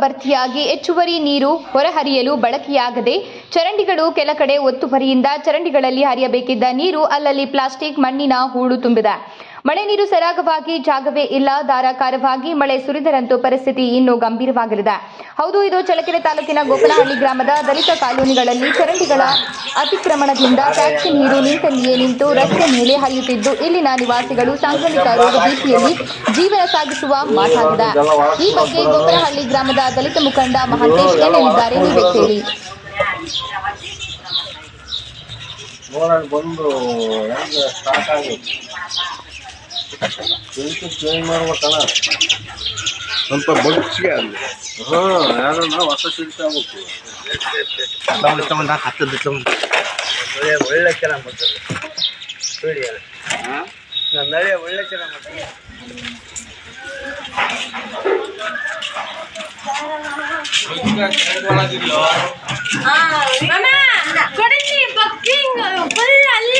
ಭರ್ತಿಯಾಗಿ ಹೆಚ್ಚುವರಿ ನೀರು ಹೊರಹರಿಯಲು ಬಳಕೆಯಾಗದೆ ಚರಂಡಿಗಳು ಕೆಲ ಕಡೆ ಒತ್ತುವರಿಯಿಂದ ಚರಂಡಿಗಳಲ್ಲಿ ಹರಿಯಬೇಕಿದ್ದ ನೀರು ಅಲ್ಲಲ್ಲಿ ಪ್ಲಾಸ್ಟಿಕ್ ಮಣ್ಣಿನ ಹೂಳು ತುಂಬಿದೆ. ಮಳೆ ನೀರು ಸರಾಗವಾಗಿ ಜಾಗವೇ ಇಲ್ಲ. ಧಾರಾಕಾರವಾಗಿ ಮಳೆ ಸುರಿದರಂತೂ ಪರಿಸ್ಥಿತಿ ಇನ್ನೂ ಗಂಭೀರವಾಗಲಿದೆ ಹೌದು, ಇದು ಚಳಕೆರೆ ತಾಲೂಕಿನ ಗೋಪನಹಳ್ಳಿ ಗ್ರಾಮದ ದಲಿತ ಕಾಲೋನಿಗಳಲ್ಲಿ ಚರಂಡಿಗಳ ಅತಿಕ್ರಮಣದಿಂದ ಟ್ಯಾಕ್ಸಿ ನೀರು ನಿಂತಲ್ಲಿಯೇ ನಿಂತು ರಸ್ತೆ ಮೇಲೆ ಹರಿಯುತ್ತಿದ್ದು ಇಲ್ಲಿನ ನಿವಾಸಿಗಳು ಸಾಂಕ್ರಾಮಿಕ ರೋಗ ಭೀತಿಯಲ್ಲಿ ಜೀವನ ಸಾಗಿಸುವ ಮಾತಾಗಿದೆ. ಈ ಬಗ್ಗೆ ಗೊಬ್ಬರಹಳ್ಳಿ ಗ್ರಾಮದ ದಲಿತ ಮುಖಂಡ ಮಹಾಂತೇಶ್ ಏನ್ ಹೇಳಿದ್ದಾರೆ ನೀವೇ ಕೇಳಿ ಬಂದು ಸ್ಟಾರ್ಟ್ ಸ್ವಲ್ಪ ಬಗ್ಸಿಗೆ ಅಲ್ಲಿ ಹಾಂ ಯಾರನ್ನ ಹೊಸ ಶಿಲ್ಪಿ ಆಗ್ಬೇಕು ಒಳ್ಳೆ ಒಳ್ಳೆ ಚೆನ್ನಾಗಿ ಮಾಡ್ತಾರೆ ವಿಡಿಯೋ ನನ್ನ ನಳೆ ಒಳ್ಳೆ ಚೆನ್ನಾಗಿ ಮಾಡ್ತಾರೆ ಕೊಡಲಿ ಬಕ್ಕಿಂಗ್ ಫುಲ್ ಅಲ್ಲಿ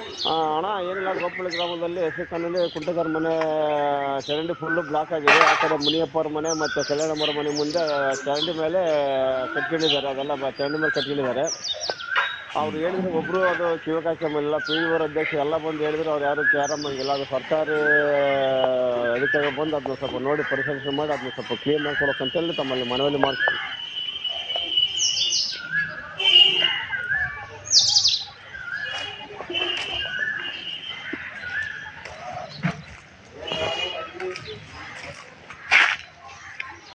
ಅಣ್ಣ ಏನಿಲ್ಲ ಗೋಪಾಲ ಗ್ರಾಮದಲ್ಲಿ ಎಸ್ ಕಾಲೋನಿ ಕುಂಟಗಾರ ಮನೆ, ಚರಂಡಿ ಫುಲ್ಲು ಬ್ಲಾಕ್ ಆಗಿದೆ. ಆ ಕಡೆ ಮುನಿಯಪ್ಪ ಅವ್ರ ಮನೆ ಮತ್ತು ಕಲ್ಯಾಣಮ್ಮರ ಮನೆ ಮುಂದೆ ಚರಂಡಿ ಮೇಲೆ ಕಟ್ಕೊಂಡಿದ್ದಾರೆ. ಅದೆಲ್ಲ ಚರಂಡಿ ಮೇಲೆ ಕಟ್ಕೊಂಡಿದ್ದಾರೆ. ಅವ್ರು ಹೇಳಿದ್ರು ಒಬ್ಬರು ಅದು ಕಿವಕಾಶಮಿಲ್ಲ ಪಿ ಯು ಅಧ್ಯಕ್ಷ ಎಲ್ಲ ಬಂದು ಹೇಳಿದ್ರು, ಅವ್ರು ಯಾರು ಕ್ಯಾರಮ್ಮಂಗಿಲ್ಲ ಅದು ಸರ್ಕಾರಿ ಅಧಿಕಾರಿ ಬಂದು ಅದನ್ನ ಸ್ವಲ್ಪ ನೋಡಿ ಪರಿಶೀಲನೆ ಮಾಡಿ, ಅದನ್ನ ಸ್ವಲ್ಪ ಕ್ಲೀನ್ ಮಾಡ್ಕೊಡೋಕೆ ಅಂತೇಳಿ ತಮ್ಮಲ್ಲಿ ಮನವಿ ಮಾಡ್ತೀವಿ